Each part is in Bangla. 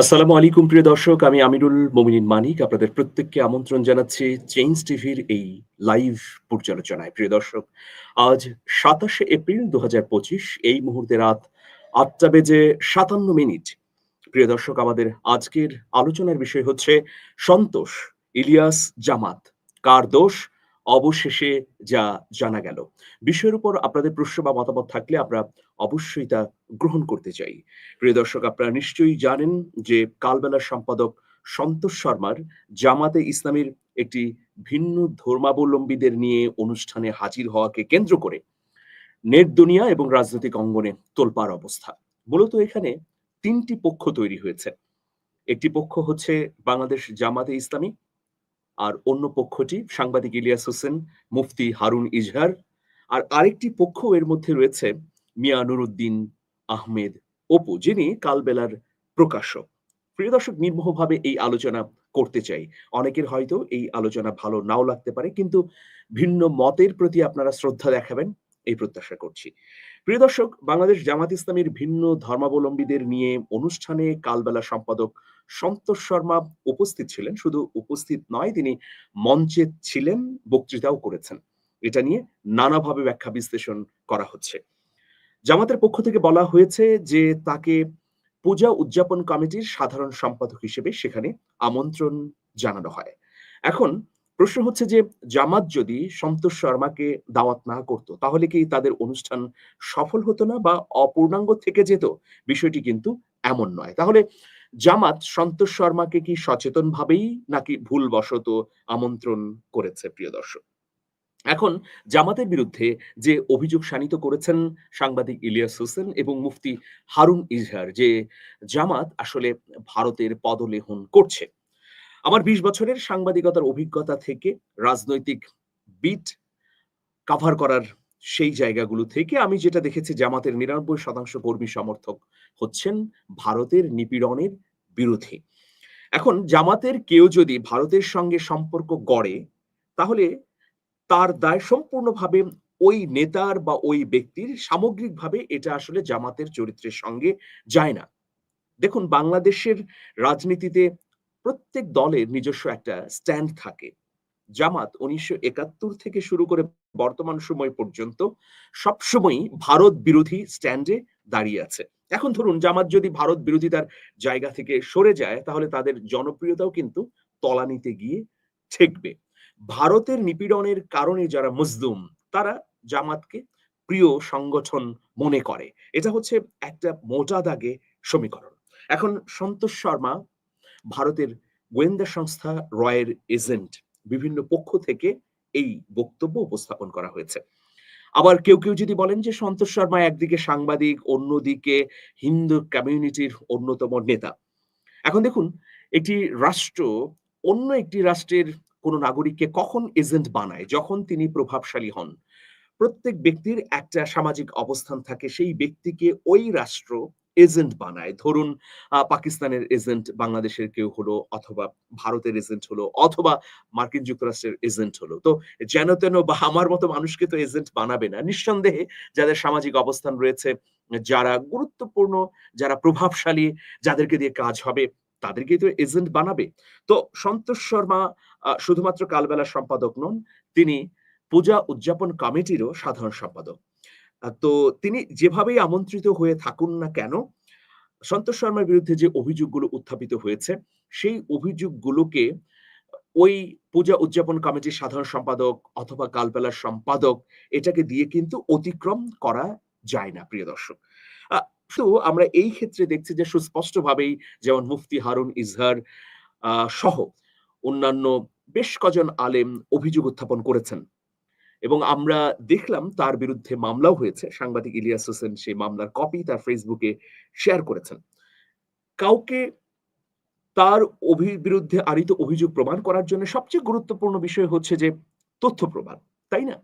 আসসালামু আলাইকুম, প্রিয় দর্শক। আমি আমিরুল মোমিনিন মানিক। আপনাদের প্রত্যেককে আমন্ত্রণ জানাচ্ছি চেঞ্জ টিভির এই লাইভ পর্যালোচনায়। প্রিয় দর্শক, আজ সাতাশে এপ্রিল দু হাজার পঁচিশ, এই মুহূর্তে রাত আটটা বেজে সাতান্ন মিনিট। প্রিয় দর্শক, আমাদের আজকের আলোচনার বিষয় হচ্ছে সন্তোষ, ইলিয়াস জামাত। কার দোষ? অবশেষে যা জানা গেল। বিষয়ের উপর আপনাদের প্রশ্ন বা মতামত থাকলে আমরা অবশ্যই তা গ্রহণ করতে চাই। প্রিয় দর্শক, আপনারা নিশ্চয়ই জানেন যে কালবেলার সম্পাদক সন্তোষ শর্মার জামাতে ইসলামীর একটি ভিন্ন ধর্মাবলম্বীদের নিয়ে অনুষ্ঠানে হাজির হওয়াকে কেন্দ্র করে নেট দুনিয়া এবং রাজনৈতিক অঙ্গনে তোলপাড় অবস্থা। মূলত এখানে তিনটি পক্ষ তৈরি হয়েছে। একটি পক্ষ হচ্ছে বাংলাদেশ জামাতে ইসলামী আর অন্য পক্ষটি সাংবাদিক ইলিয়াস হোসেন, মুফতি হারুন ইজহার, আর আরেকটি পক্ষ এর মধ্যে রয়েছে মিয়া নুরুদ্দিন আহমেদ অপু, যিনি কালবেলার প্রকাশক। প্রিয় দর্শক, নির্মোহভাবে এই আলোচনা করতে চাই। অনেকের হয়তো এই আলোচনা ভালো নাও লাগতে পারে, কিন্তু ভিন্ন মতের প্রতি আপনারা শ্রদ্ধা দেখাবেন, এই প্রত্যাশা করছি। প্রিয় দর্শক, বাংলাদেশ জামাত ইসলামীর ভিন্ন ধর্মাবলম্বীদের নিয়ে অনুষ্ঠানে কালবেলা সম্পাদক সন্তোষ শর্মা উপস্থিত ছিলেন। শুধু উপস্থিত নয়, তিনি মঞ্চে ছিলেন, বক্তৃতাও করেছেন। এটা নিয়ে নানাভাবে ব্যাখ্যা বিশ্লেষণ করা হচ্ছে। জামাতের পক্ষ থেকে বলা হয়েছে যে, তাকে পূজা উদযাপন কমিটির সাধারণ সম্পাদক হিসেবে সেখানে আমন্ত্রণ জানানো হয়। এখন প্রশ্ন হচ্ছে যে, জামাত যদি সন্তোষ শর্মাকে দাওয়াত না করত, তাহলে কি তাদের অনুষ্ঠান সফল হতো না বা অপূর্ণাঙ্গ থেকে যেত? বিষয়টি কিন্তু এমন নয়। তাহলে জামাত সন্তোষ শর্মাকে কি সচেতনভাবেই নাকি ভুলবশত আমন্ত্রণ করেছে, প্রিয় দর্শক? এখন জামাতের বিরুদ্ধে যে অভিযোগ শানিত করেছেন সাংবাদিক ইলিয়াস হোসেন এবং মুফতি হারুন ইজহার যে, জামাত আসলে ভারতের পদলেহন করছে। আমার বিশ বছরের সাংবাদিকতার অভিজ্ঞতা থেকে রাজনৈতিক বিট কাভার করার সেই জায়গাগুলো থেকে আমি যেটা দেখেছি, জামাতের নিরানব্বই শতাংশ কর্মী সমর্থক হচ্ছেন ভারতের নিপীড়নের বিরোধী। এখন জামাতের কেউ যদি ভারতের সঙ্গে সম্পর্ক গড়ে, তাহলে তার দায় সম্পূর্ণভাবে ওই নেতার বা ওই ব্যক্তির, সামগ্রিকভাবে এটা আসলে জামাতের চরিত্রের সঙ্গে যায় না। দেখুন, বাংলাদেশের রাজনীতিতে প্রত্যেক দলের নিজস্ব একটা স্ট্যান্ড থাকে। জামাত উনিশশো একাত্তর থেকে শুরু করে বর্তমান সময় পর্যন্ত সবসময়ই ভারত বিরোধী স্ট্যান্ডে দাঁড়িয়ে আছে। এখন ধরুন, জামাত যদি ভারত বিরোধিতার জায়গা থেকে সরে যায়, তাহলে তাদের জনপ্রিয়তাও কিন্তু তলানিতে গিয়ে ঠেকবে। ভারতের নিপীড়নের কারণে যারা মজদুম তারা জামাতকে প্রিয় সংগঠন মনে করে। এটা হচ্ছে একটা মোটা দাগে সমীকরণ। এখন সন্তোষ শর্মা ভারতের গোয়েন্দা সংস্থা রয়ের এজেন্ট বিভিন্ন পক্ষ থেকে এই বক্তব্য উপস্থাপন করা হয়েছে। আবার কেউ কেউ যদি বলেন যে সন্তোষ শর্মা একদিকে সাংবাদিক, অন্যদিকে হিন্দু কমিউনিটির অন্যতম নেতা। এখন দেখুন, একটি রাষ্ট্র অন্য একটি রাষ্ট্রের কোন নাগরিককে কখন এজেন্ট বানায়? যখন তিনি প্রভাবশালী হন। প্রত্যেক ব্যক্তির একটা সামাজিক অবস্থান থাকে, সেই ব্যক্তিকে ওই রাষ্ট্র এজেন্ট বানায়। ধরুন পাকিস্তানের এজেন্ট বাংলাদেশের কেউ হলো অথবা ভারতের এজেন্ট হলো অথবা মার্কিন যুক্তরাষ্ট্রের এজেন্ট হলো। তো যেন তেন বা আমার মতো মানুষকে তো এজেন্ট বানাবে না। নিঃসন্দেহে যাদের সামাজিক অবস্থান রয়েছে, যারা গুরুত্বপূর্ণ, যারা প্রভাবশালী, যাদেরকে দিয়ে কাজ হবে তাদেরকে তো এজেন্ট বানাবে। তো সন্তোষ শর্মা শুধুমাত্র কালবেলার সম্পাদক নন, তিনি পূজা উদযাপন কমিটিরও সাধারণ সম্পাদক। তো তিনি যেভাবেই আমন্ত্রিত হয়ে থাকুন না কেন, সন্তোষ শর্মার বিরুদ্ধে যে অভিযোগগুলো উত্থাপিত হয়েছে, সেই অভিযোগগুলোকে ওই পূজা উদযাপন কমিটির সাধারণ সম্পাদক অথবা কালবেলার সম্পাদক এটাকে দিয়ে কিন্তু অতিক্রম করা যায় না, প্রিয় দর্শক। তো আমরা এই ক্ষেত্রে দেখছি যে সুস্পষ্টভাবেই যেমন মুফতি হারুন ইজহার সহ অন্যান্য বেশ কজন আলেম অভিযোগ উত্থাপন করেছেন। এবং আমরা দেখলাম তার বিরুদ্ধে মামলাও হয়েছে। সাংবাদিক ইলিয়াস হোসেন সেই মামলার কপি তার ফেসবুকে শেয়ার করেছেন। কাউকে তার বিরুদ্ধে আরিত অভিযোগ প্রমাণ করার জন্য সবচেয়ে গুরুত্বপূর্ণ বিষয় হচ্ছে যে তথ্য প্রমাণ, তাই না?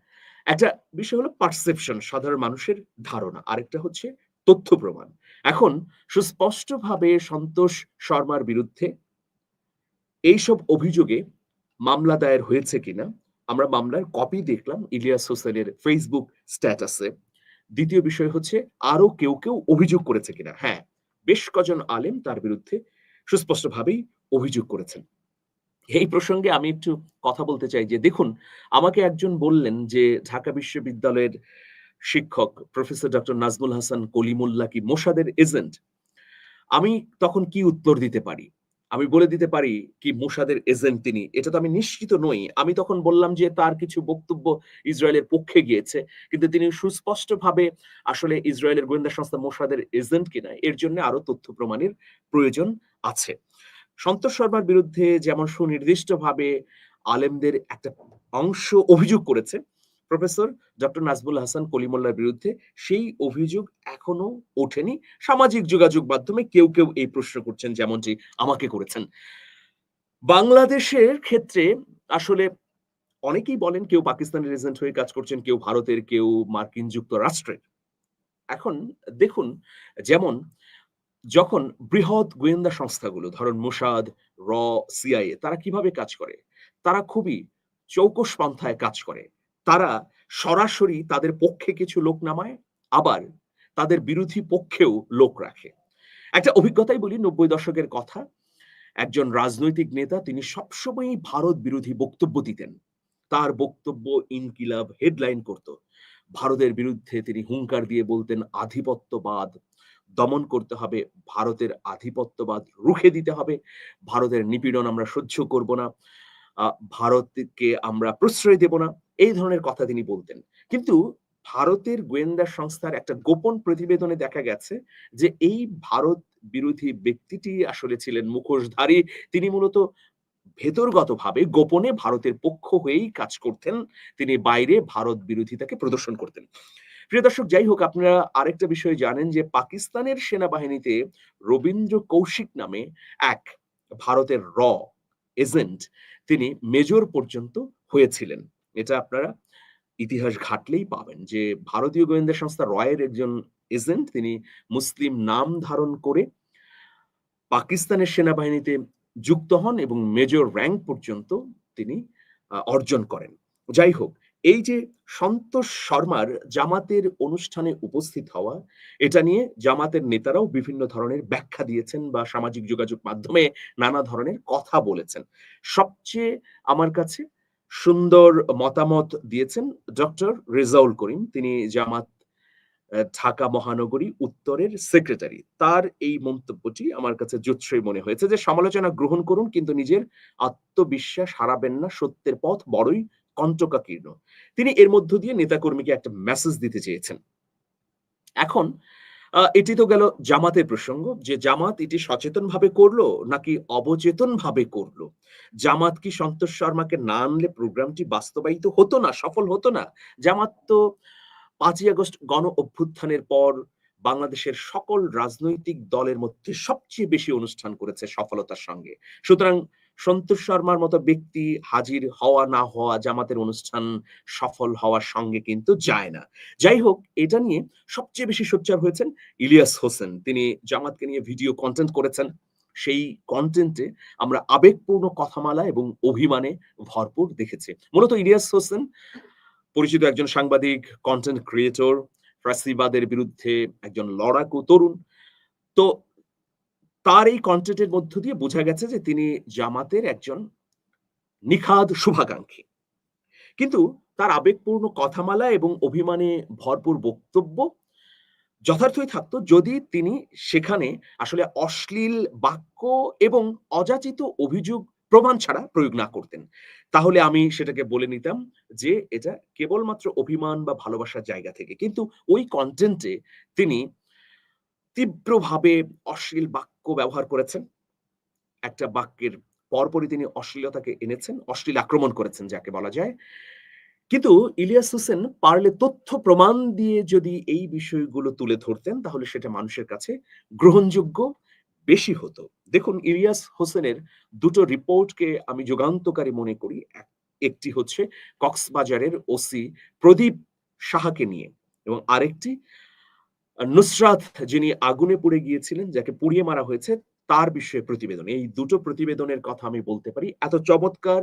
একটা বিষয় হলো পারসেপশন সাধারণ মানুষের ধারণা। আরেকটা হচ্ছে তথ্য প্রমাণ। এখন সুস্পষ্টভাবে সন্তোষ শর্মার বিরুদ্ধে এইসব অভিযোগে মামলা দায়ের হয়েছে কিনা আমরা মামলার কপি দেখলাম ইলিয়াস হোসেনের ফেসবুক স্ট্যাটাসে দ্বিতীয় বিষয় হচ্ছে আরও কেউ কেউ অভিযোগ করেছে কিনা হ্যাঁ বেশ কজন আলেম তার বিরুদ্ধে সুস্পষ্টভাবেই অভিযোগ করেছেন। এই প্রসঙ্গে আমি একটু কথা বলতে চাই যে দেখুন, আমাকে একজন বললেন যে ঢাকা বিশ্ববিদ্যালয়ের শিক্ষক প্রফেসর ডক্টর নাজমুল হাসান কলিমুল্লাহ কি মোসাদের এজেন্ট? আমি তখন কি উত্তর দিতে পারি? আমি বলে দিতে পারি কি মোসাদের এজেন্ট তিনি। এটা তো আমি নিশ্চিত নই। আমি তখন বললাম যে তার কিছু বক্তব্য ইসরায়েলের পক্ষে গিয়েছে। কিন্তু তিনি সুস্পষ্টভাবে আসলে ইসরায়েলের গোয়েন্দা সংস্থা মোসাদের এজেন্ট কিনা, এর জন্য আরও তথ্য প্রমাণের প্রয়োজন আছে। সন্তোষ শর্মার বিরুদ্ধে যেমন সুনির্দিষ্টভাবে আলেমদের একটা অংশ অভিযোগ করেছে প্রফেসর ডক্টর নাজমুল হাসান কলিমুল্লাহর বিরুদ্ধে সেই অভিযোগ এখনও ওঠেনি। সামাজিক যোগাযোগ মাধ্যমে কেউ, কেউ এই প্রশ্ন করছেন যেমনটি আমাকে করেছেন। বাংলাদেশের ক্ষেত্রে আসলে অনেকেই বলেন কেউ পাকিস্তানের এজেন্ট হয়ে কাজ করছেন, কেউ ভারতের, কেউ মার্কিন যুক্তরাষ্ট্রের। এখন দেখুন যেমন যখন বৃহৎ গোয়েন্দা সংস্থাগুলো ধরুন মোসাদ, র, সিআইএ তারা কীভাবে কাজ করে? তারা খুবই চৌকস পন্থায় কাজ করে। তারা সরাসরি তাদের পক্ষে কিছু লোক নামায়, আবার তাদের বিরোধী পক্ষেও লোক রাখে। একটা অভিজ্ঞতাই বলি ৯০ দশকের কথা। একজন রাজনৈতিক নেতা তিনি সবসময়ই ভারত বিরোধী বক্তব্য দিতেন। তার বক্তব্য ইনকিলাব হেডলাইন করত। ভারতের বিরুদ্ধে তিনি হুঙ্কার দিয়ে বলতেন আধিপত্যবাদ দমন করতে হবে, ভারতের আধিপত্যবাদ রুখে দিতে হবে, ভারতের নিপীড়ন আমরা সহ্য করব না, ভারতকে আমরা প্রশ্রয় দেব না। এই ধরনের কথা তিনি বলতেন। কিন্তু ভারতের গোয়েন্দা সংস্থার একটা গোপন প্রতিবেদনে দেখা গেছে যে এই ভারত বিরোধী ব্যক্তিটি আসলে ছিলেন মুখোশধারী। তিনি মূলত ভেতরগতভাবে গোপনে ভারতের পক্ষ হয়েই কাজ করতেন। তিনি বাইরে ভারত বিরোধিতাকে প্রদর্শন করতেন। প্রিয় দর্শক, যাই হোক, আপনারা আরেকটা বিষয় জানেন যে পাকিস্তানের সেনাবাহিনীতে রবীন্দ্র কৌশিক নামে এক ভারতের র এজেন্ট তিনি মেজর পর্যন্ত হয়েছিলেন। এটা আপনারা ইতিহাস ঘাটলেই পাবেন যে ভারতীয় গোয়েন্দা সংস্থা রয়ের একজন এজেন্ট তিনি মুসলিম নাম ধারণ করে পাকিস্তানের সেনাবাহিনীতে যুক্ত হন এবং মেজর র্যাঙ্ক পর্যন্ত তিনি অর্জন করেন। যাই হোক, এই যে সন্তোষ শর্মার জামাতের অনুষ্ঠানে উপস্থিত হওয়া, এটা নিয়ে জামাতের নেতারাও বিভিন্ন ধরনের ব্যাখ্যা দিয়েছেন বা সামাজিক যোগাযোগ মাধ্যমে নানা ধরনের কথা বলেছেন। সবচেয়ে আমার কাছে সুন্দর মতামত দিয়েছেন ডক্টর রেজাউল করিম। তিনি জামাত ঢাকা মহানগরী উত্তরের সেক্রেটারি। তার এই মন্তব্যটি আমার কাছে জুৎসই মনে হয়েছে যে, সমালোচনা গ্রহণ করুন কিন্তু নিজের আত্মবিশ্বাস হারাবেন না। সত্যের পথ বড়ই কণ্টকাকীর্ণ। তিনি এর মধ্য দিয়ে নেতাকর্মীকে একটা মেসেজ দিতে চেয়েছেন। এখন এটি তো গেল জামাতের প্রসঙ্গ যে জামাত এটি সচেতনভাবে করল নাকি অবচেতনভাবে করল? জামাত কি সন্তোষ শর্মাকে না আনলে প্রোগ্রামটি বাস্তবায়িত হতো না, সফল হতো না? জামাত তো পাঁচই আগস্ট গণ অভ্যুত্থানের পর বাংলাদেশের সকল রাজনৈতিক দলের মধ্যে সবচেয়ে বেশি অনুষ্ঠান করেছে সফলতার সঙ্গে। সুতরাং সন্তোষ শর্মার মতো ব্যক্তি হাজির হওয়া না হওয়া জামাতের অনুষ্ঠান সফল হওয়ার সঙ্গে কিন্তু যায় না। যাই হোক এটা নিয়ে সবচেয়ে বেশি সোচ্চার হয়েছেন ইলিয়াস হোসেন। তিনি জামাতকে নিয়ে ভিডিও কন্টেন্ট করেছেন। সেই কন্টেন্টে আমরা আবেগপূর্ণ কথামালা এবং অভিমানে ভরপুর দেখেছি। মূলত ইলিয়াস হোসেন পরিচিত একজন সাংবাদিক, কন্টেন্ট ক্রিয়েটর, ফ্যাসিবাদের বিরুদ্ধে একজন লড়াকু তরুণ। তো তার এই কনটেন্টের মধ্য দিয়ে বোঝা গেছে যে তিনি জামাতের একজন নিখাদ শুভাকাঙ্ক্ষী। কিন্তু তার আবেগপূর্ণ কথামালা এবং অভিমানে ভরপুর বক্তব্য যথার্থই থাকতো যদি তিনি সেখানে আসলে অশ্লীল বাক্য এবং অযাচিত অভিযোগ প্রমাণ ছাড়া প্রয়োগ না করতেন। তাহলে আমি সেটাকে বলে নিতাম যে এটা কেবলমাত্র অভিমান বা ভালোবাসার জায়গা থেকে। কিন্তু ওই কনটেন্টে তিনি তীব্রভাবে অশ্লীল বাক্য ব্যবহার করেছেন। একটা বাক্যের পরপরই তিনি অশ্লীলতাকে এনেছেন, অশ্লীল আক্রমণ করেছেন যাকে বলা যায়। কিন্তু ইলিয়াস হোসেন পারলে তথ্য প্রমাণ দিয়ে যদি এই বিষয়গুলো তুলে ধরতেন তাহলে সেটা মানুষের কাছে গ্রহণযোগ্য বেশি হতো। দেখুন ইলিয়াস হোসেনের দুটো রিপোর্টকে আমি যুগান্তকারী মনে করি। একটি হচ্ছে কক্সবাজারের ওসি প্রদীপ সাহাকে নিয়ে এবং আরেকটি নুসরাত যিনি আগুনে পুড়ে গিয়েছিলেন, যাকে পুড়িয়ে মারা হয়েছে তার বিষয়ে প্রতিবেদন। এই দুটো প্রতিবেদনের কথা আমি বলতে পারি। এত চমৎকার,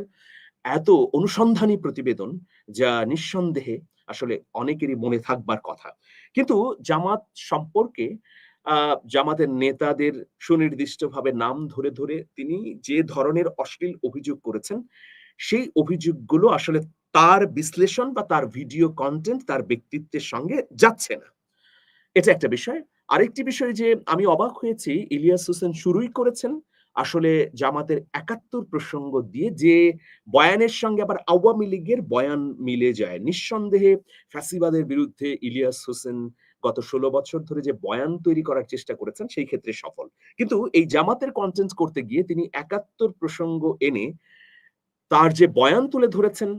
এত অনুসন্ধানী প্রতিবেদন যা নিঃসন্দেহে আসলে অনেকেরই মনে থাকবার কথা। কিন্তু জামাত সম্পর্কে জামাতের নেতাদের সুনির্দিষ্টভাবে নাম ধরে, ধরে তিনি যে ধরনের অশ্লীল অভিযোগ করেছেন, সেই অভিযোগগুলো আসলে তার বিশ্লেষণ বা তার ভিডিও কন্টেন্ট তার ব্যক্তিত্বের সঙ্গে যাচ্ছে না। এটা একটা বিষয়। আরেকটি বিষয় যে আমি অবাক হয়েছি, ইলিয়াস হোসেন শুরুই করেছেন আসলে জামাতের ৭১ প্রসঙ্গ দিয়ে যে বয়ানের সঙ্গে আবার আওয়ামী লীগের বয়ান মিলে যায়। নিঃসন্দেহে ফ্যাসিবাদের বিরুদ্ধে ইলিয়াস হোসেন গত ১৬ বছর ধরে যে বয়ান তৈরি করার চেষ্টা করেছেন, সেই ক্ষেত্রে সফল। কিন্তু এই জামাতের কনটেন্ট করতে গিয়ে তিনি ৭১ প্রসঙ্গ এনে তার যে বয়ান তুলে ধরেছেন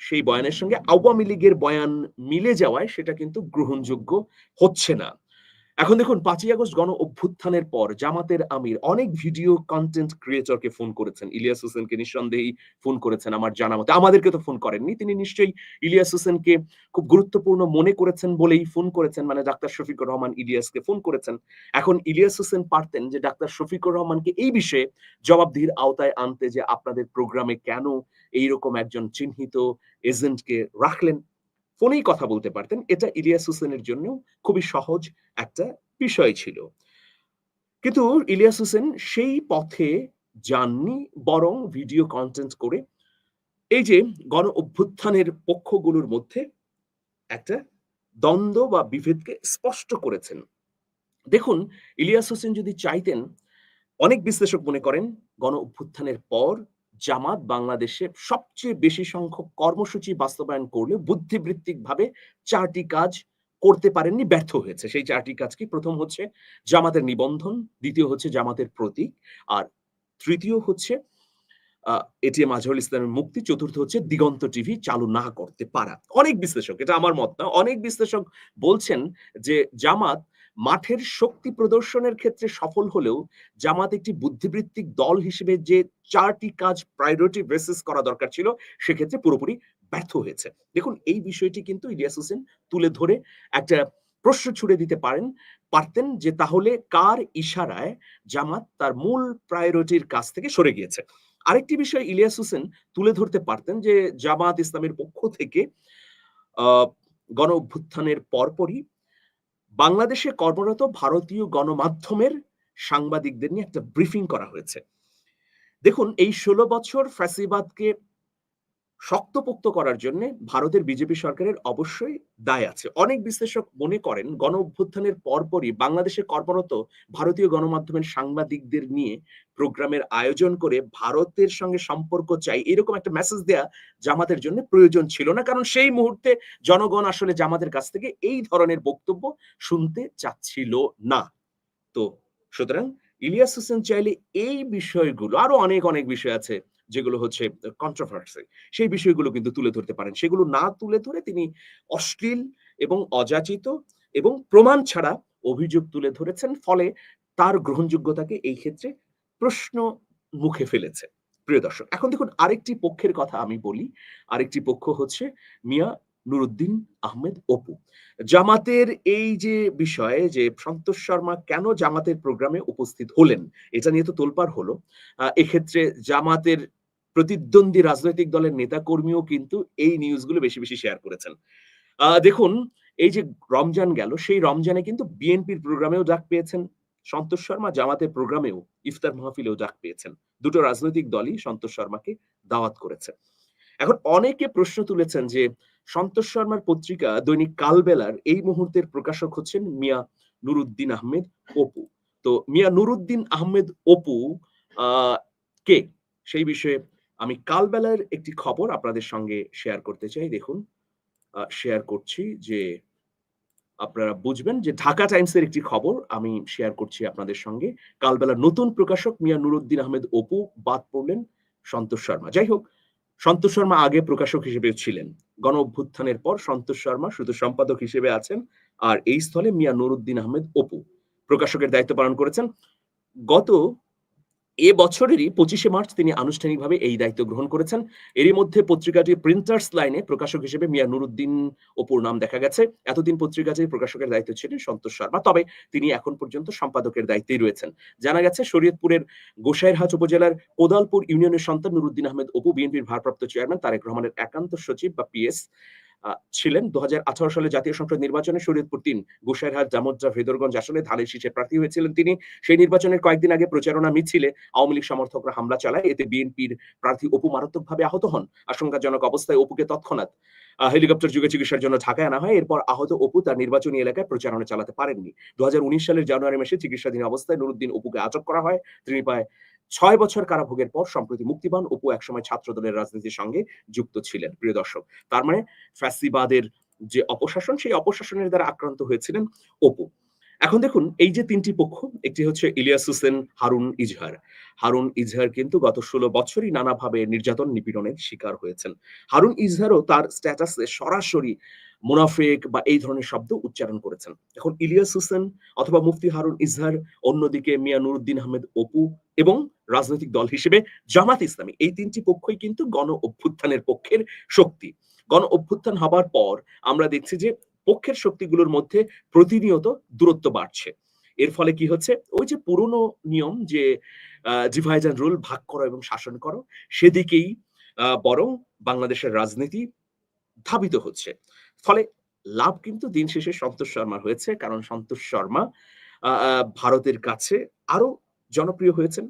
সেই বয়ানের সঙ্গে আওয়ামী লীগের বয়ান মিলে যাওয়ায় সেটা কিন্তু গ্রহণযোগ্য হচ্ছে না। এখন দেখুন ৫ই আগস্ট গণ অভ্যুত্থানের পর জামাতের আমির অনেক ভিডিও কনটেন্ট ক্রিয়েটরকে ফোন করেছেন। ইলিয়াস হোসেনকে নিঃসন্দেহেই ফোন করেছেন আমার জানা মতে। আমাদেরকে তো ফোন করেননি। তিনি নিশ্চয়ই ইলিয়াস হোসেনকে খুব গুরুত্বপূর্ণ মনে করেছেন বলেই ফোন করেছেন। মানে ডাক্তার শফিকুর রহমান ইলিয়াসকে ফোন করেছেন। এখন ইলিয়াস হোসেন পারতেন যে ডাক্তার শফিকুর রহমানকে এই বিষয়ে জবাবদিহির আওতায় আনতে যে আপনাদের প্রোগ্রামে কেন এইরকম একজন চিহ্নিত এজেন্টকে রাখলেন? ফোনেই কথা বলতে পারতেন। এটা ইলিয়াস হোসেনের জন্যও খুবই সহজ একটা বিষয় ছিল। কিন্তু ইলিয়াস হোসেন সেই পথে যাননি, বরং ভিডিও কনটেন্ট করে এই যে গণ অভ্যুত্থানের পক্ষগুলোর মধ্যে একটা দ্বন্দ্ব বা বিভেদকে স্পষ্ট করেছেন। দেখুন, ইলিয়াস হোসেন যদি চাইতেন, অনেক বিশ্লেষক মনে করেন, গণ অভ্যুত্থানের পর জামাত বাংলাদেশে সবচেয়ে বেশি সংখ্যক কর্মসূচি বাস্তবায়ন করলে বুদ্ধিবৃত্তিকভাবে ৪ টি কাজ করতে পারেননি, ব্যর্থ হয়েছে। সেই চারটি কাজ কি? প্রথম হচ্ছে জামাতের নিবন্ধন, দ্বিতীয় হচ্ছে জামাতের প্রতীক, আর তৃতীয় হচ্ছে এটিএম আজহারুল ইসলামের মুক্তি, চতুর্থ হচ্ছে দিগন্ত টিভি চালু না করতে পারা। অনেক বিশ্লেষক, এটা আমার মত না। অনেক বিশ্লেষক বলছেন যে জামাত মাঠের শক্তি প্রদর্শনের ক্ষেত্রে সফল হলেও জামাত একটি বুদ্ধিবৃত্তিক দল হিসেবে যে চারটি কাজ প্রায়োরিটি বেসিস করা দরকার ছিল, সেক্ষেত্রে পুরোপুরি ব্যর্থ হয়েছে। দেখুন, এই বিষয়টি কিন্তু ইলিয়াস হোসেন তুলে ধরে একটা প্রশ্ন ছুড়ে দিতে পারেন, পারতেন যে তাহলে কার ইশারায় জামাত তার মূল প্রায়োরিটির কাছ থেকে সরে গিয়েছে। আরেকটি বিষয় ইলিয়াস হোসেন তুলে ধরতে পারতেন যে জামাত ইসলামের পক্ষ থেকে গণ অভ্যুত্থানের পরপরই বাংলাদেশে কর্মরত ভারতীয় গণমাধ্যমের সাংবাদিকদের নিয়ে একটা ব্রিফিং করা হয়েছে। দেখুন, এই ১৬ বছর ফ্যাসিবাদকে শক্তপোক্ত করার জন্যে ভারতের বিজেপি সরকারের অবশ্যই দায় আছে। অনেক বিশ্লেষক মনে করেন গণ অভ্যুত্থানের পরপরই বাংলাদেশে কর্মরত ভারতীয় গণমাধ্যমের সাংবাদিকদের নিয়ে প্রোগ্রামের আয়োজন করে ভারতের সঙ্গে সম্পর্ক চাই এরকম একটা মেসেজ দেয়া জামাতের জন্য প্রয়োজন ছিল না। কারণ সেই মুহূর্তে জনগণ আসলে জামাতের কাছ থেকে এই ধরনের বক্তব্য শুনতে চাচ্ছিল না। তো সুতরাং ইলিয়াস হোসেন চাইলে এই বিষয়গুলো আরও অনেক, অনেক বিষয় আছে যেগুলো হচ্ছে কন্ট্রোভার্সি সেই বিষয়গুলো কিন্তু তুলে ধরতে পারেন। সেগুলো না তুলে ধরে তিনি অশ্লীল এবং অযাচিত এবং প্রমাণ ছাড়া অভিযোগ তুলে ধরেছেন। ফলে তার গ্রহণযোগ্যতাকে এই ক্ষেত্রে প্রশ্ন মুখে ফেলেছে। প্রিয় দর্শক, এখন দেখুন আরেকটি পক্ষের কথা আমি বলি। আরেকটি পক্ষ হচ্ছে মিয়া নুরুদ্দিন আহমেদ অপু। জামাতের এই যে বিষয়ে যে সন্তোষ শর্মা কেন জামাতের প্রোগ্রামে উপস্থিত হলেন, এটা নিয়ে তো তোলপাড় হলো। এক্ষেত্রে জামাতের প্রতিদ্বন্দ্বী রাজনৈতিক দলের নেতাকর্মীও কিন্তু এই নিউজগুলো বেশি, বেশি শেয়ার করেছেন। দেখুন এই যে রমজান গেল, সেই রমজানে কিন্তু বিএনপির প্রোগ্রামেও ডাক পেয়েছেন সন্তোষ শর্মা, জামাতের প্রোগ্রামেও ইফতার মাহফিলেও ডাক পেয়েছেন। দুটো রাজনৈতিক দলই সন্তোষ শর্মাকে দাওয়াত করেছে। এখন অনেকে প্রশ্ন তুলেছেন যে সন্তোষ শর্মার পত্রিকা দৈনিক কালবেলার এই মুহূর্তের প্রকাশক হচ্ছেন মিয়া নুরুদ্দিন আহমেদ অপু। তো মিয়া নুরুদ্দিন আহমেদ অপু কে? সেই বিষয়ে আমি কালবেলার একটি খবর আপনাদের সঙ্গে শেয়ার করতে চাই। দেখুন শেয়ার করছি যে আপনারা বুঝবেন যে ঢাকা টাইমসের একটি খবর আমি শেয়ার করছি আপনাদের সঙ্গে। কালবেলার নতুন প্রকাশক মিয়া নুরুদ্দিন আহমেদ অপু, বাদ পড়লেন সন্তোষ শর্মা। যাই হোক সন্তোষ শর্মা আগে প্রকাশক হিসেবে ছিলেন। গণ অভ্যুত্থানের পর সন্তোষ শর্মা শুধু সম্পাদক হিসেবে আছেন। আর এই স্থলে মিয়া নুরুদ্দিন আহমেদ অপু প্রকাশকের দায়িত্ব পালন করেছেন। গত এ বছরেরই ২৫শে মার্চ তিনি আনুষ্ঠানিকভাবে এই দায়িত্ব গ্রহণ করেছেন। এরই মধ্যে পত্রিকাটির প্রিন্টার্স লাইনে প্রকাশক হিসেবে মিয়া নুরুদ্দিন অপুর নাম দেখা গেছে। এতদিন পত্রিকাটির প্রকাশকের দায়িত্ব ছিলেন সন্তোষ শর্মা। তবে তিনি এখন পর্যন্ত সম্পাদকের দায়িত্বেই রয়েছেন। জানা গেছে, শরীয়তপুরের গোসাইরহাট উপজেলার কোদালপুর ইউনিয়নের সন্তান নুরুদ্দিন আহমেদ অপু, বিএনপির ভারপ্রাপ্ত চেয়ারম্যান তারেক রহমানের একান্ত সচিব বা পিএস ছিলেন ২০১৮ সালে জাতীয় সংসদ নির্বাচনে শরীয়তপুর ৩ গোসাইরহাট, জামুদ্রা, ভেদরগঞ্জ আসনে ধানের শীষে প্রার্থী হয়েছিলেন তিনি। সেই নির্বাচনের কয়েকদিন আগে প্রচারণা মিছিলে আওয়ামী লীগ সমর্থকরা হামলা চালায়। এতে বিএনপির প্রার্থী অপু মারাত্মকভাবে আহত হন। আশঙ্কাজনক অবস্থায় অপুকে তৎক্ষণাৎ হেলিকপ্টার যুগে চিকিৎসার জন্য ঢাকায় আনা হয়। এরপর আহত অপু তার নির্বাচনী এলাকায় প্রচারণা চালাতে পারেননি। ২০১৯ সালের জানুয়ারি মাসে চিকিৎসাধীন অবস্থায় নুরুদ্দিন অপুকে আটক করা হয়। তিনি প্রায় ৬ বছর কারাভোগের পর সম্প্রতি মুক্তি পান। অপু ছাত্র দলের রাজনীতির সঙ্গে যুক্ত ছিলেন। প্রিয় দর্শক, তার মানে ফ্যাসিবাদের যে অপশাসন, সেই অপশাসনের দ্বারা আক্রান্ত হয়েছিলেন অপু। এখন দেখুন এই যে ৩ টি পক্ষ, একটি হচ্ছে ইলিয়াস হোসেন, হারুন ইজহার। হারুন ইজহার কিন্তু গত ১৬ বছরই নানাভাবে নির্যাতন, নিপীড়নের শিকার হয়েছেন। হারুন ইজহারও তার স্ট্যাটাসে সরাসরি মুনাফিক বা এই ধরনের শব্দ উচ্চারণ করেছেন। এখন ইলিয়াস হোসেন অথবা মুফতি হারুন ইজহার, অন্যদিকে মিয়া নুরুদ্দিন আহমেদ অপু এবং রাজনৈতিক দল হিসেবে জামাত ইসলামী এই তিনটি পক্ষই কিন্তু গণ অভ্যুত্থানের পক্ষের শক্তি। গণ অভ্যুত্থান হবার পর আমরা দেখছি যে পক্ষের শক্তিগুলোর মধ্যে প্রতিনিয়ত দূরত্ব বাড়ছে। এর ফলে কি হচ্ছে? ওই যে পুরনো নিয়ম যে ডিভাইড রুল ভাগ করো এবং শাসন করো, সেদিকেই বরং বাংলাদেশের রাজনীতি ধাবিত হচ্ছে। ফলে লাভ কিন্তু দিন শেষে সন্তোষ শর্মার হয়েছে। কারণ সন্তোষ শর্মা ভারতের কাছে আরও জনপ্রিয় হয়েছেন।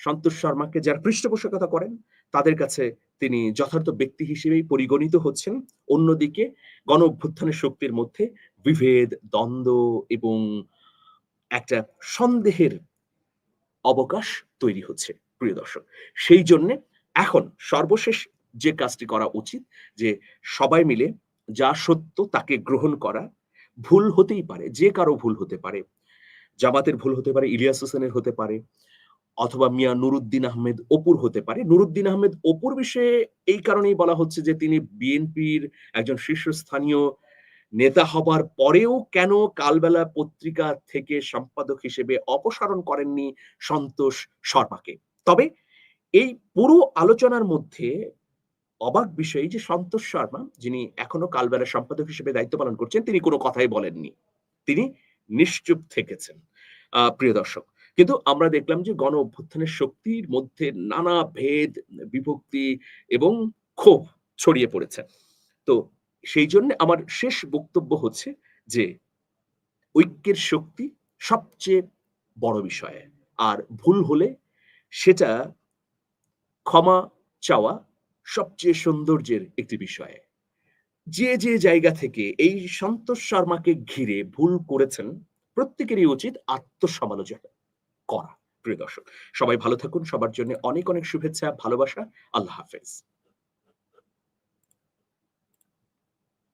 সন্তোষ শর্মাকে যারা পৃষ্ঠপোষকতা করেন, তাদের কাছে তিনি যথার্থ ব্যক্তি হিসেবেই পরিগণিত হচ্ছেন। অন্যদিকে গণ অভ্যুত্থানের শক্তির মধ্যে বিভেদ, দ্বন্দ্ব এবং একটা সন্দেহের অবকাশ তৈরি হচ্ছে, প্রিয় দর্শক। সেই জন্যে এখন সর্বশেষ যে কাজটি করা উচিত যে সবাই মিলে যা সত্য তাকে গ্রহণ করা। ভুল হতেই পারে, যে কারও ভুল হতে পারে। জামাতের ভুল হতে পারে, ইলিয়াস হোসেনের হতে পারে অথবা মিয়া নুরুদ্দিন আহমেদ অপুর হতে পারে। নুরুদ্দিন আহমেদ অপুর বিষয়ে এই কারণেই বলা হচ্ছে যে তিনি বিএনপির একজন শীর্ষস্থানীয় নেতা হবার পরেও কেন কালবেলা পত্রিকা থেকে সম্পাদক হিসেবে অপসারণ করেননি সন্তোষ শর্মাকে। তবে এই পুরো আলোচনার মধ্যে অবাক বিষয় যে সন্তোষ শর্মা যিনি এখনও কালবেলার সম্পাদক হিসেবে দায়িত্ব পালন করছেন, তিনি কোনো কথাই বলেননি। তিনি নিশ্চুপ থেকেছেন। প্রিয় দর্শক। কিন্তু আমরা দেখলাম যে গণ অভ্যুত্থানের শক্তির মধ্যে নানা ভেদ, বিভক্তি এবং ক্ষোভ ছড়িয়ে পড়েছে। তো সেই জন্য আমার শেষ বক্তব্য হচ্ছে যে ঐক্যের শক্তি সবচেয়ে বড় বিষয়। আর ভুল হলে সেটা ক্ষমা চাওয়া সবচেয়ে সৌন্দর্যের একটি বিষয়। যে, যে জায়গা থেকে এই সন্তোষ শর্মাকে ঘিরে ভুল করেছেন, প্রত্যেকেরই উচিত আত্মসমালোচনা করা। প্রিয় দর্শক, সবাই ভালো থাকুন। সবার জন্য অনেক, অনেক শুভেচ্ছা, ভালোবাসা। আল্লাহ হাফেজ।